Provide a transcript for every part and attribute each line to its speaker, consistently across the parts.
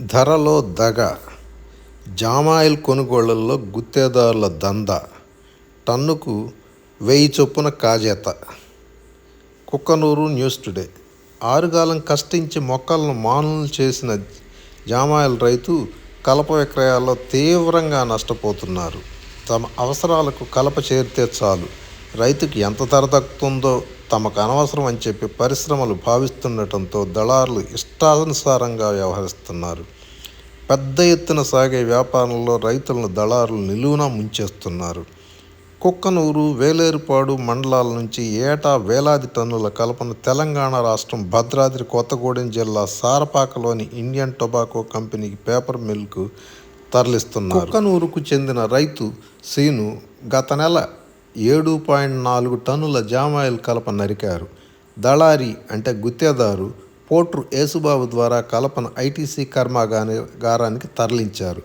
Speaker 1: ధరలో దగ జామాయిల్ కొనుగోళ్ళలో గుత్తేదారుల దందా టన్నుకు వెయ్యి చొప్పున కాజేత. Kukkanoor news today. ఆరుగాలం కష్టించి మొక్కలను మానులు చేసిన జామాయిల్ రైతు కలప విక్రయాల్లో తీవ్రంగా నష్టపోతున్నారు. తమ అవసరాలకు కలప చేరితే చాలు. రైతుకి ఎంత ధర దక్కుతుందో తమకు అనవసరం అని చెప్పి పరిశ్రమలు భావిస్తుండటంతో దళారులు ఇష్టానుసారంగా వ్యవహరిస్తున్నారు. పెద్ద ఎత్తున సాగే వ్యాపారంలో రైతులను దళారులు నిలువునా ముంచేస్తున్నారు. కుక్కనూరు వేలేరుపాడు మండలాల నుంచి ఏటా వేలాది టన్నుల కలపను తెలంగాణ రాష్ట్రం భద్రాద్రి కొత్తగూడెం జిల్లా సారపాకలోని ఇండియన్ టొబాకో కంపెనీకి పేపర్ మిల్కు తరలిస్తున్నారు. కుక్కనూరుకు చెందిన రైతు సీను గత నెల ఏడు పాయింట్ నాలుగు టన్నుల జామాయిల్ కలప నరికారు. దళారి అంటే గుత్తేదారు పోట్రు యేసుబాబు ద్వారా కలపను ఐటీసీ కర్మాగారానికి తరలించారు.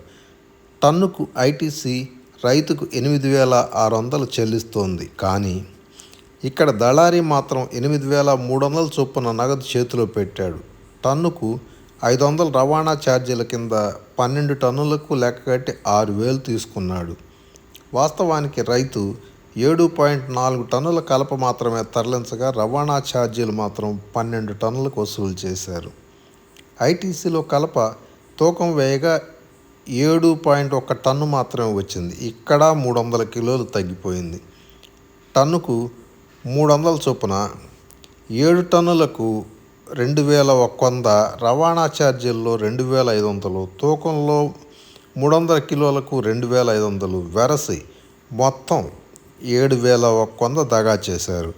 Speaker 1: టన్నుకు ఐటీసీ రైతుకు ఎనిమిది వేల ఆరు వందలు చెల్లిస్తోంది. కానీ ఇక్కడ దళారి మాత్రం ఎనిమిది వేల మూడు వందల చొప్పున నగదు చేతిలో పెట్టాడు. టన్నుకు ఐదు వందల రవాణా ఛార్జీల కింద పన్నెండు టన్నులకు లెక్కగట్టి ఆరు వేలు తీసుకున్నాడు. వాస్తవానికి రైతు ఏడు పాయింట్ నాలుగు టన్నుల కలప మాత్రమే తరలించగా రవాణా ఛార్జీలు మాత్రం పన్నెండు టన్నులకు వసూలు చేశారు. ఐటీసీలో కలప తూకం వేయగా ఏడు పాయింట్ ఒక టన్ను మాత్రమే వచ్చింది. ఇక్కడ మూడు వందల కిలోలు తగ్గిపోయింది. టన్నుకు మూడు వందల చొప్పున ఏడు టన్నులకు రెండు వేల ఒక వంద రవాణా ఛార్జీల్లో రెండు వేల ఐదు వందలు తూకంలో మూడు వందల కిలోలకు రెండు వేల ఐదు వందలు వెరసి మొత్తం ఏడు వేల ఒక వంద దగా చేశారు.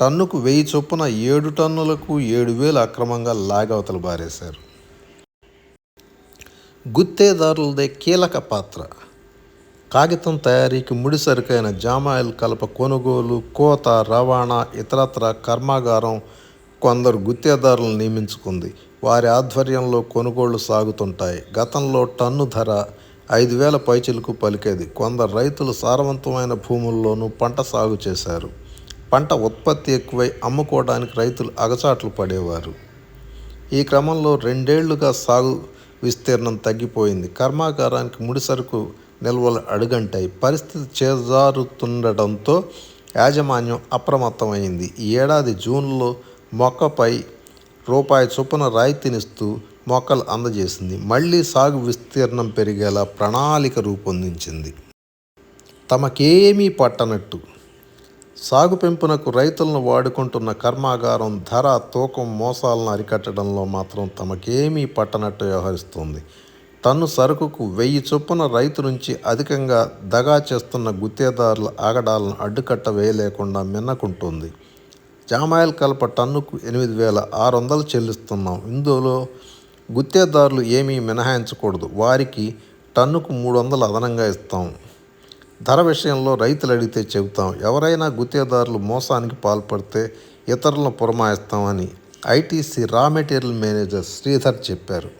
Speaker 1: టన్నుకు వెయ్యి చొప్పున ఏడు టన్నులకు ఏడు వేలు అక్రమంగా లాగవతలు బారేశారు. గుత్తేదారులదే కీలక పాత్ర. కాగితం తయారీకి ముడి సరుకైన జామాయిల్ కలప కొనుగోలు కోత రవాణా ఇతరత్ర కర్మాగారం కొందరు గుత్తేదారులను నియమించుకుంది. వారి ఆధ్వర్యంలో కొనుగోళ్ళు సాగుతుంటాయి. గతంలో టన్ను ధర ఐదు వేల పైచిలకు పలికేది. కొందరు రైతులు సారవంతమైన భూముల్లోనూ పంట సాగు చేశారు. పంట ఉత్పత్తి ఎక్కువై అమ్ముకోవడానికి రైతులు అగచాట్లు పడేవారు. ఈ క్రమంలో రెండేళ్ళుగా సాగు విస్తీర్ణం తగ్గిపోయింది. కర్మాగారానికి ముడిసరుకు నిల్వలు అడుగంటాయి. పరిస్థితి చేజారుతుండటంతో యాజమాన్యం అప్రమత్తమైంది. ఈ ఏడాది జూన్లో మొక్కపై రూపాయి చొప్పున రాయితీనిస్తూ మొక్కలు అందజేసింది. మళ్ళీ సాగు విస్తీర్ణం పెరిగేలా ప్రణాళిక రూపొందించింది. తమకేమీ పట్టనట్టు. సాగు పెంపునకు రైతులను వాడుకుంటున్న కర్మాగారం ధర తూకం మోసాలను అరికట్టడంలో మాత్రం తమకేమీ పట్టనట్టు వ్యవహరిస్తుంది. టన్ను సరుకుకు వెయ్యి చొప్పున రైతు నుంచి అధికంగా దగా చేస్తున్న గుత్తేదారుల ఆగడాలను అడ్డుకట్ట వేయలేకుండా మిన్నకుంటుంది. జామాయిల్ కలప టన్నుకు ఎనిమిది వేల ఆరు వందలు చెల్లిస్తున్నాం. ఇందులో గుత్తేదారులు ఏమీ మినహాయించకూడదు. వారికి టన్నుకు మూడు వందలు అదనంగా ఇస్తాం. ధర విషయంలో రైతులు అడిగితే చెబుతాం ఎవరైనా గుత్తేదారులు మోసానికి పాల్పడితే ఇతరులను పురమాయిస్తామని ITC raw material manager Sridhar చెప్పారు.